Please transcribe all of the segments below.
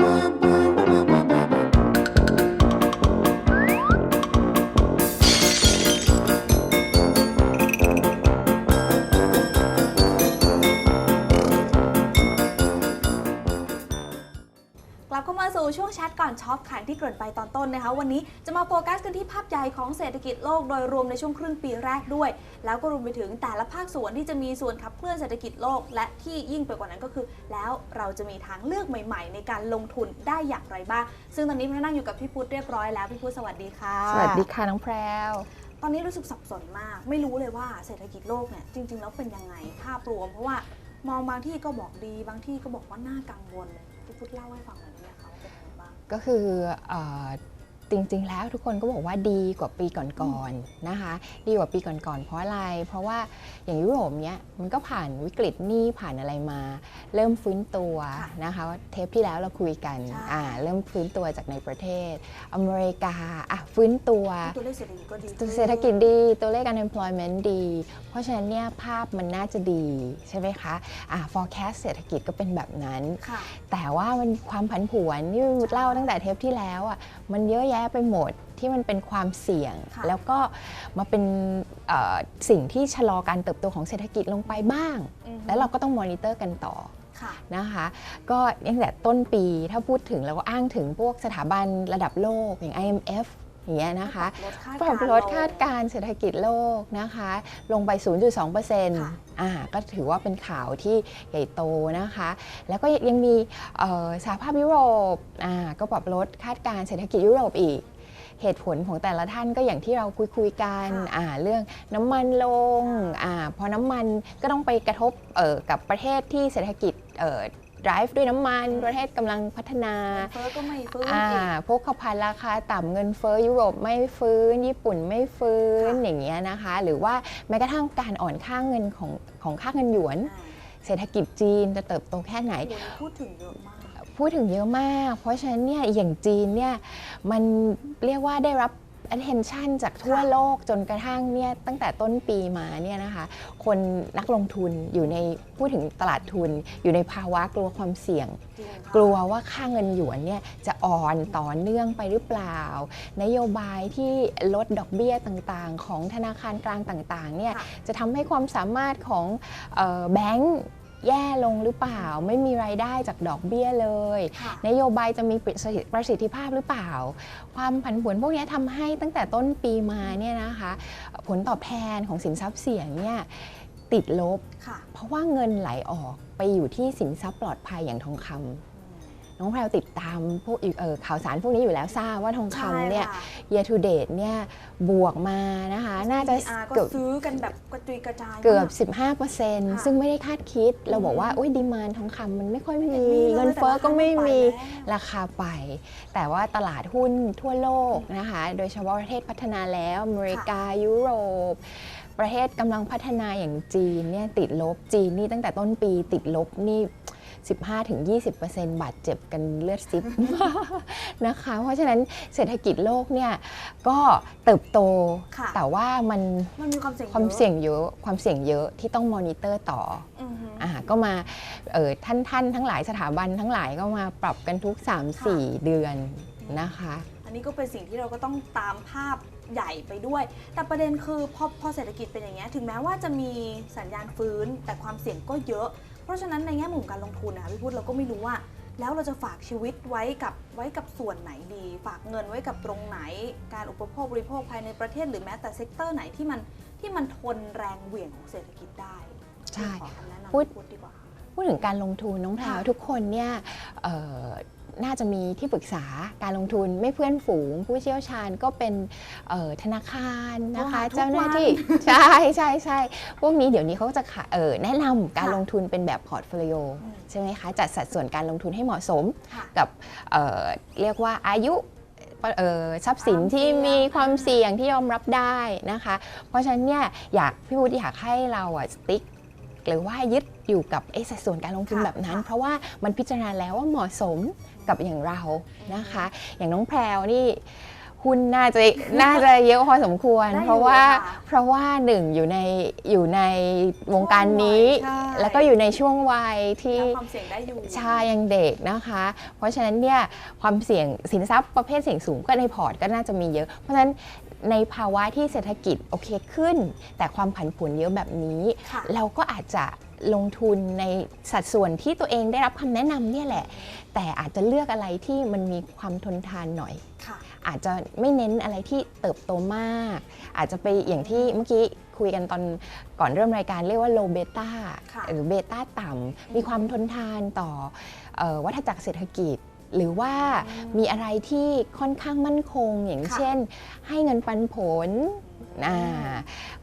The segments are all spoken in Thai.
ก อนช็อปค่ะที่เกริ่นไปตอนต้นนะคะ วันนี้จะมาโฟกัสกันที่ภาพใหญ่ของเศรษฐกิจโลกโดยรวมในช่วงครึ่งปีแรกด้วย แล้วก็รวมไปถึงแต่ละภาคส่วนที่จะมีส่วนขับเคลื่อนเศรษฐกิจโลก และที่ยิ่งไปกว่านั้นก็คือ แล้วเราจะมีทางเลือกใหม่ ๆ ในการลงทุนได้อย่างไรบ้าง ซึ่งตอนนี้พนั่งอยู่กับพี่พุทธเรียบร้อยแล้วพี่พุทธสวัสดีค่ะ สวัสดีค่ะน้องแพรวตอนนี้รู้สึกสับสนมาก ไม่รู้เลยว่าเศรษฐกิจโลกเนี่ยจริง ๆ แล้วเป็นยังไงภาพรวม เพราะว่ามองบางที่ก็บอกดี บางที่ก็บอกว่าน่ากังวลเลยพี่พุทธเล่าให้ฟังหน่อย ก็คืออ จริง ๆ แล้วทุกคนก็บอกว่าดีกว่าปีก่อนๆนะคะ ดีกว่าปีก่อนๆเพราะอะไร เพราะว่าอย่างยุโรปเนี้ยมันก็ผ่านวิกฤตหนี้ผ่านอะไรมา เริ่มฟื้นตัวค่ะนะคะเทปที่แล้วเราคุยกันใช่อ่าเริ่มฟื้นตัวจากในประเทศ อเมริกาอะฟื้นตัวตัวเลขเศรษฐกิจก็ดีขึ้นเศรษฐกิจดีตัวเลข unemployment ดี เพราะฉะนั้นเนี่ยภาพมันน่าจะดีใช่ไหมคะอ่า forecast เศรษฐกิจก็เป็นแบบนั้นค่ะแต่ว่ามันความผันผวนที่วุฒิเล่าตั้งแต่เทปที่แล้วอะมันเยอะแยะไปหมดที่มันเป็นความเสี่ยงค่ะแล้วก็มาเป็นเอ่อสิ่งที่ชะลอการเติบโตของเศรษฐกิจลงไปบ้างอือฮึแล้วเราก็ต้องมอนิเตอร์กันต่อค่ะนะคะก็ตั้งแต่ต้นปีถ้าพูดถึงเราก็อ้างถึงพวกสถาบันระดับโลกอย่าง IMF อย่างเงี้ยนะคะปรับลดคาดการณ์เศรษฐกิจโลกนะคะ ลงไป 0.2%อ่าก็ถือว่าเป็นข่าวที่ใหญ่โตนะคะ แล้วก็ยังมีเอ่อสหภาพยุโรปอ่าก็ปรับลดคาดการณ์เศรษฐกิจยุโรปอีกเหตุผลของแต่ละท่านก็อย่างที่เราคุยคุยๆกันอ่าเรื่องน้ำมันลงอาพอน้ำมันก็ต้องไปกระทบเอ่อกับประเทศที่เศรษฐกิจเอ่อ drive ด้วยน้ำมัน ประเทศกำลังพัฒนาเงินเฟ้อก็ไม่ฟื้นอ่าอีกพวกข้าวพันราคาต่ำเงินเฟ้อยุโรปไม่ฟื้น ญี่ปุ่นไม่ฟื้นค่ะอย่างเงี้ยนะคะ หรือว่าแม้กระทั่งการอ่อนค่าเงินของของค่าเงินหยวน เศรษฐกิจจีนจะเติบโตแค่ไหนอ่าพูดถึงเยอะมากพูดถึงเยอะมาก เพราะฉะนั้นเนี่ยอย่างจีนเนี่ยมันเรียกว่าได้รับ attention จากทั่วค่ะโลกจนกระทั่งเนี่ยตั้งแต่ต้นปีมาเนี่ยนะคะคนนักลงทุนอยู่ในพูดถึงตลาดทุน อยู่ในภาวะกลัวความเสี่ยงจริงค่ะกลัวว่าค่าเงินหยวนเนี่ยจะอ่อนต่อเนื่องไปหรือเปล่า นโยบายที่ลดดอกเบี้ยต่างๆ ของธนาคารกลางต่างๆเนี่ยค่ะจะทำให้ความสามารถของเอ่อแบงก์ แย่ลงหรือเปล่า ไม่มีรายได้จากดอกเบี้ยเลยค่ะนโยบายจะมีประสิทธิประสิทธิภาพหรือเปล่า ความผันผวนพวกนี้ทำให้ตั้งแต่ต้นปีมาเนี่ยนะคะ ผลตอบแทนของสินทรัพย์เสี่ยงเนี่ยติดลบค่ะเพราะว่าเงินไหลออกไปอยู่ที่สินทรัพย์ปลอดภัยอย่างทองคำอืม น้องแพรวติดตามพวกเอ่อข่าวสารพวกนี้อยู่แล้วทราบว่าทองใช่คำเนี่ยค่ะ year to date เนี่ยบวกมานะคะ น่าจะ CPR ก็เกือบซื้อกันแบบกระจุยกระจายเกือบมาก15%ซึ่งไม่ได้คาดคิด เราบอกว่าอืมโอ้ยดีมานทองคำมันไม่ค่อยมีไม่มีเลยเงินเฟ้อก็ไม่มีแต่ราคาไปแล้วราคาไป แต่ว่าตลาดหุ้นทั่วโลกนะคะ โดยเฉพาะประเทศพัฒนาแล้วอเมริกายุโรปประเทศกำลังพัฒนาอย่างจีนเนี่ยติดลบจีนนี่ตั้งแต่ต้นปีติดลบนี่ 15-20%บาดเจ็บกันเลือดซิบนะคะ เพราะฉะนั้นเศรษฐกิจโลกเนี่ยก็เติบโตค่ะแต่ว่ามันมันมีความเสี่ยงความอะเสี่ยงเยอะความเสี่ยงเยอะที่ต้องมอนิเตอร์ต่ออือฮึอ่าก็มาเออท่านท่านทั้งหลายสถาบันทั้งหลายก็มาปรับกันทุก 3-4 เดือนนะคะ อันนี้ก็เป็นสิ่งที่เราก็ต้องตามภาพใหญ่ไปด้วย แต่ประเด็นคือพอพอเศรษฐกิจเป็นอย่างเงี้ย ถึงแม้ว่าจะมีสัญญาณฟื้น แต่ความเสี่ยงก็เยอะเพ ราะฉะนั้นในแง่มุมการลงทุนนะคะพี่พุทธเราก็ไม่รู้ว่า แล้วเราจะฝากชีวิตไว้กับไว้กับส่วนไหนดี ฝากเงินไว้กับตรงไหน การอุปโภคบริโภคภายในประเทศ หรือแม้แต่เซกเตอร์ไหนที่มันที่มันทนแรงเหวี่ยงของเศรษฐกิจได้ใช่ขอคำแนะนำพูดพี่พุทธดีกว่าพูดถึงการลงทุนน้องแพรวค่ะทุกคนเนี่ยเอ่อ น่าจะมีที่ปรึกษาการลงทุนไม่เพื่อนฝูง ผู้เชี่ยวชาญก็เป็นเอ่อธนาคารนะคะโทรหาทุกเจ้าหน้าวันที่ใช่ใช่ใช่พวกนี้เดี๋ยวนี้เขาจะขะเอ่อแนะนำการค่ะลงทุนเป็นแบบพอร์ตโฟลิโออืมใช่ไหมคะจัดสัดส่วนการลงทุนให้เหมาะสมค่ะกับเอ่อเรียกว่าอายุเอ่อทรัพย์สินความที่เสี่ยงมีความเสี่ยงที่ยอมรับได้นะคะ เพราะฉะนั้นเนี่ยอยากพี่วุฒิอยากให้เราอะสติ๊กหรือว่ายึดอยู่กับไอ้สัดส่วนการลงทุนค่ะแบบนั้นค่ะเพราะว่ามันพิจารณาแล้วว่าเหมาะสม กับอย่างเรานะคะ อย่างน้องแพรวนี่หุ้นน่าจะน่าจะเยอะพอสมควร ได้อยู่เพราะว่าค่ะ เพราะว่าหนึ่งอยู่ในอยู่ในวงการนี้ ใช่แล้วก็อยู่ในช่วงวัยที่รับความเสี่ยงได้อยู่ ชายังเด็กนะคะ เพราะฉะนั้นเนี่ยความเสี่ยงสินทรัพย์ประเภทเสี่ยงสูงก็ในพอร์ตก็น่าจะมีเยอะ เพราะฉะนั้นในภาวะที่เศรษฐกิจโอเคขึ้น แต่ความผันผวนเยอะแบบนี้ ค่ะ เราก็อาจจะ ลงทุนในสัดส่วนที่ตัวเองได้รับคำแนะนำเนี่ยแหละ แต่อาจจะเลือกอะไรที่มันมีความทนทานหน่อยค่ะอาจจะไม่เน้นอะไรที่เติบโตมาก อาจจะไปอย่างที่เมื่อกี้คุยกันตอนก่อนเริ่มรายการเรียกว่า low beta ค่ะหรือเบต้าต่ำมีความทนทานต่อเออวัฏจักรเศรษฐกิจหรือว่าอืมมีอะไรที่ค่อนข้างมั่นคงอย่างค่ะเช่น ให้เงินปันผลอ่า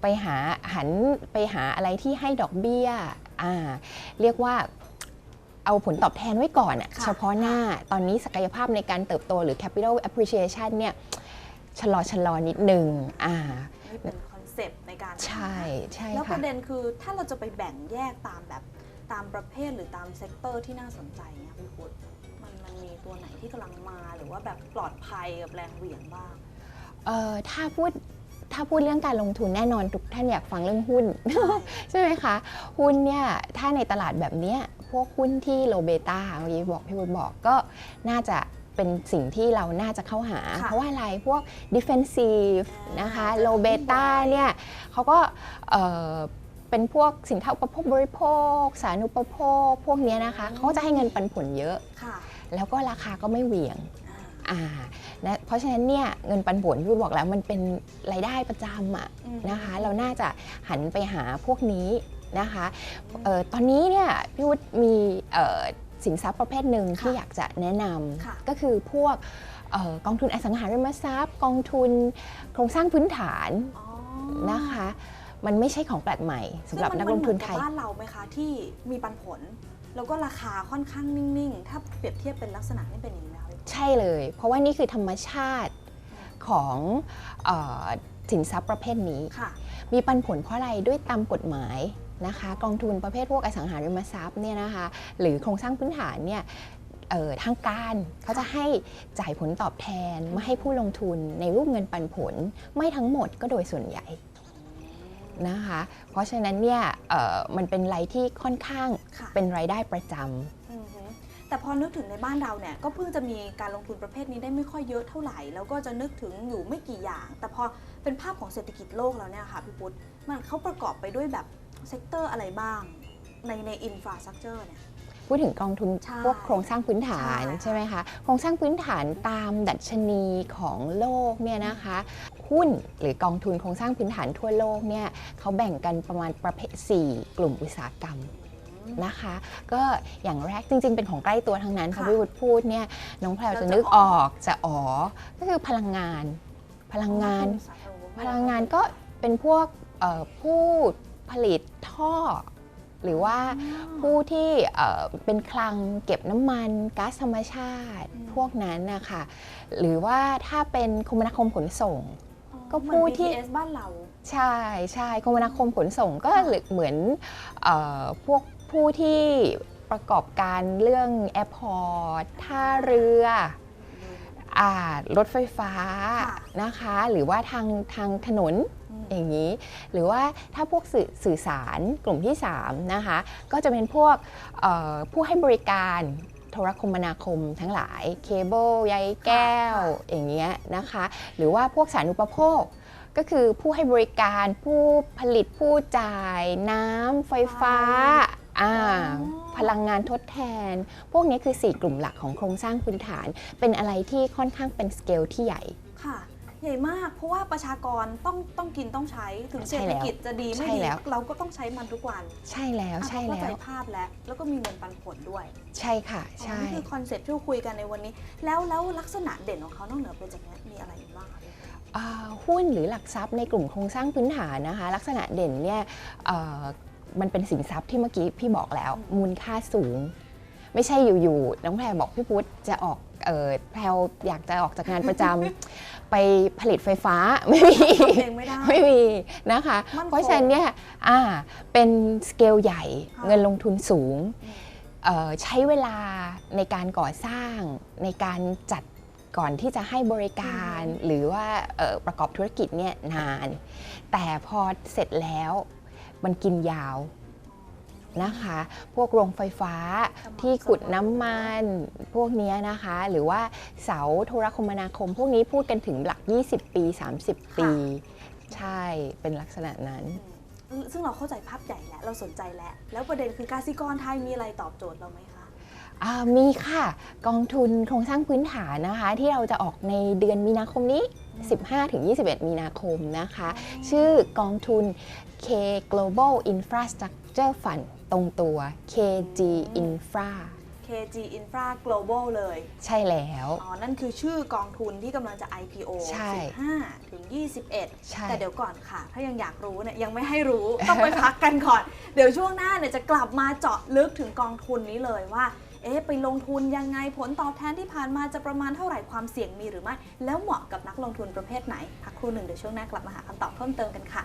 ไปหาหันไปหาอะไรที่ให้ดอกเบี้ย อ่าเรียกว่าเอาผลตอบแทนไว้ก่อนอะค่ะเฉพาะหน้าตอนนี้ศักยภาพในการเติบโตหรือ capital appreciation เนี่ยชะลอชะลอนิดนึงอ่านี่เป็นคอนเซปต์ในการใช่ใช่แล้วปค่ะระเด็นคือถ้าเราจะไปแบ่งแยกตามแบบตามประเภทหรือตามเซกเตอร์ที่น่าสนใจเนี่ยพี่พุทธมันมันมีตัวไหนที่กำลังมาหรือว่าแบบปลอดภัยกับแรงเหวี่ยงบ้างเอ่อถ้าพูด ถ้าพูดเรื่องการลงทุนแน่นอนทุกท่านอยากฟังเรื่องหุ้น ใช่ไหมคะ หุ้นเนี่ยถ้าในตลาดแบบเนี้ยพวกหุ้นที่โลเบต้าเมื่อกี้บอกพี่บุญบอกก็น่าจะเป็นสิ่งที่เราน่าจะเข้าหาค่ะเพราะว่าอะไรพวก defensive นะคะอ่าโลเบต้าเนี่ยเขาก็เอ่อเป็นพวกสินค้าอุปโภคบริโภค สาธารณูปโภค พวกเนี้ยนะคะเขาก็จะให้เงินปันผลเยอะค่ะแล้วก็ราคาก็ไม่เหวี่ยง อ่าอ่านะเพราะฉะนั้นเนี่ยเงินปันผลพี่พูดบอกแล้วมันเป็นรายได้ประจำอะอืมนะคะ เราน่าจะหันไปหาพวกนี้นะคะเออตอนนี้เนี่ยพี่วุฒิมีเอ่อสินทรัพย์ประเภทหนึ่งที่อยากจะแนะนค่ะำก็คือพวกเออกองทุนอสังหาริมทรัพย์ กองทุนโครงสร้างพื้นฐานอ๋อนะคะ มันไม่ใช่ของแปลกใหม่สำหรับซึ่นักลงทุนไทมัยเหมือกับบ้านเราไหมคะที่มีปันผล แล้วก็ราคาค่อนข้างนิ่งๆ ถ้าเปรียบเทียบเป็นลักษณะนี่เป็นอย่างนี้ไหมคะพี่พุทธใช่เลย เพราะว่านี่คือธรรมชาติของเออสินทรัพย์ประเภทนี้ค่ะมีปันผลเพราะอะไรด้วยตามกฎหมายนะคะกองทุนประเภทพวกอสังหาริมทรัพย์เนี่ยนะคะหรือโครงสร้างพื้นฐานเนี่ยเอ่อทางการเขาจะให้จ่ายผลตอบแทนมาให้ผู้ลงทุนในรูปเงินปันผล ไม่ทั้งหมดก็โดยส่วนใหญ่ นะคะ เพราะฉะนั้นเนี่ยเอ่อมันเป็นรายที่ค่อนข้างค่ะเป็นรายได้ประจอือฮึแต่พอนึกถึงในบ้านเราเนี่ยก็เพิ่งจะมีการลงทุนประเภทนี้ได้ไม่ค่อยเยอะเท่าไหร่ แล้วก็จะนึกถึงอยู่ไม่กี่อย่าง แต่พอเป็นภาพของเศรษฐกิจโลกแล้วเนี่ยค่ะพี่พุทธมันเขาประกอบไปด้วยแบบเซกเตอร์อะไรบ้างในในอินฟราสตรักเจอร์เนี่ยำพูดถึงกองทุนใช่พวกโครงสร้างพื้นฐานใช่ค่ะใช่ไหมคะ โครงสร้างพื้นฐานตามดัชนีของโลกเนี่ยนะคะ หุ้นหรือกองทุนโครงสร้างพื้นฐานทั่วโลกเนี่ยเขาแบ่งกันประมาณประเภท 4 กลุ่มอุตสาหกรรมนะคะ ก็อย่างแรกจริง ๆ เป็นของใกล้ตัวทั้งนั้นพอค่ะพี่วุฒิพูดเนี่ยน้องแพรวเราจะจะนึกออออกกจะอ๋อก็คือพลังงาน พลังงานสธรณูปโภคพลังงานก็เป็นพวกเอ่อผู้ผลิตท่อ หรือว่าผู้ที่เอ่อเป็นคลังเก็บน้ำมันก๊าซธรรมชาติอืมพวกนั้นนะคะหรือว่าถ้าเป็นคมนาคมขนส่งอ๋อ ก็เหมือนผู้ที่ BTS บ้านเรา ใช่ใช่คมนาคมขนส่งก็เหมือนเออพวกผู้ที่ประกอบการเรื่องแอร์พอร์ตท่าเรืออ่ารถไฟฟ้าค่ะนะคะ หรือว่าทางทางถนนอย่างนี้ หรือว่าถ้าพวกสื่อสื่อสารกลุ่มที่ 3 นะคะ ก็จะเป็นพวกเอ่อผู้ให้บริการโทรคมนาคมทั้งหลาย เคเบิลใยแก้วค่ะอย่างเงี้ยนะคะ หรือว่าพวกสาธารณูปโภค ก็คือผู้ให้บริการผู้ผลิตผู้จ่ายน้ำไฟฟ้าอ่าพลังงานทดแทน พวกนี้คือ 4 กลุ่มหลักของโครงสร้างพื้นฐาน เป็นอะไรที่ค่อนข้างเป็นสเกลที่ใหญ่ค่ะ ใหญ่มาก เพราะว่าประชากรต้องต้องกินต้องใช้ถึงใช่เศรษแล้ฐวกิจจะดีไม่ใช่ดีแล้วเราก็ต้องใช้มันทุกวัน ใช่แล้วอะใช่เข้าแล้ใจวภาพแล้วแล้วก็มีเงินปันผลด้วย ใช่ค่ะอ๋อใช่นี่คือคอนเซ็ปต์ที่เราคุยกันในวันนี้ แล้วแล้วลักษณะเด่นของเขานอกเหนือไปจากนี้มีอะไรอีกบ้างคะพี่อ่าหุ้นหรือหลักทรัพย์ในกลุ่มโครงสร้างพื้นฐานนะคะ ลักษณะเด่นเนี่ยเอ่อมันเป็นสินทรัพย์ที่เมื่อกี้พี่บอกแล้ว มูลค่าสูง ไม่ใช่อยู่ๆน้องแพรบอกพี่พุทธจะออกเออแพรวอยากจะออกจากงานประจำ ไปผลิตไฟฟ้าไม่มีทำเองไม่ได้ ไม่มีนะคะ มั่นคง เพราะฉะนั้นเนี่ยอ่าเป็นสเกลใหญ่ค่ะเงินลงทุนสูงอืมเอ่อใช้เวลาในการก่อสร้าง ในการจัดก่อนที่จะให้บริการหรือว่าเอ่อประกอบธุรกิจเนี่ยนาน แต่พอเสร็จแล้วมันกินยาว นะคะ พวกโรงไฟฟ้าสม่ำที่ขุดเสมอน้ำมัน พวกเนี้ยนะคะ หรือว่าเสาโทรคมนาคม พวกนี้พูดกันถึงหลัก 20 ปี 30 ปี ใช่เป็นลักษณะนั้นอืมซึ่งเราเข้าใจภาพใหญ่แล้ว เราสนใจแล้ว แล้วประเด็นคือกสิกรไทยมีอะไรตอบโจทย์เราไหมคะอ่ามีค่ะ กองทุนโครงสร้างพื้นฐานนะคะ ที่เราจะออกในเดือนมีนาคมนี้ 15-21 มีนาคมนะคะ ชื่อกองทุน K Global Infrastructure Fund ตรงตัว KG Infra KG Infra Global เลย ใช่แล้ว อ๋อ นั่นคือชื่อกองทุนที่กำลังจะ IPO ใช่15 ถึง 21 ใช่ แต่เดี๋ยวก่อนค่ะ ถ้ายังอยากรู้เนี่ยยังไม่ให้รู้ ต้องไปพักกันก่อน เดี๋ยวช่วงหน้าเนี่ยจะกลับมาเจาะลึกถึงกองทุนนี้เลยว่า เอ๊ะ ไปลงทุนยังไง ผลตอบแทนที่ผ่านมาจะประมาณเท่าไหร่ความเสี่ยงมีหรือไม่ แล้วเหมาะกับนักลงทุนประเภทไหน พักครู่หนึ่งเดี๋ยวช่วงหน้ากลับมาหาคำตอบเพิ่มเติมกันค่ะ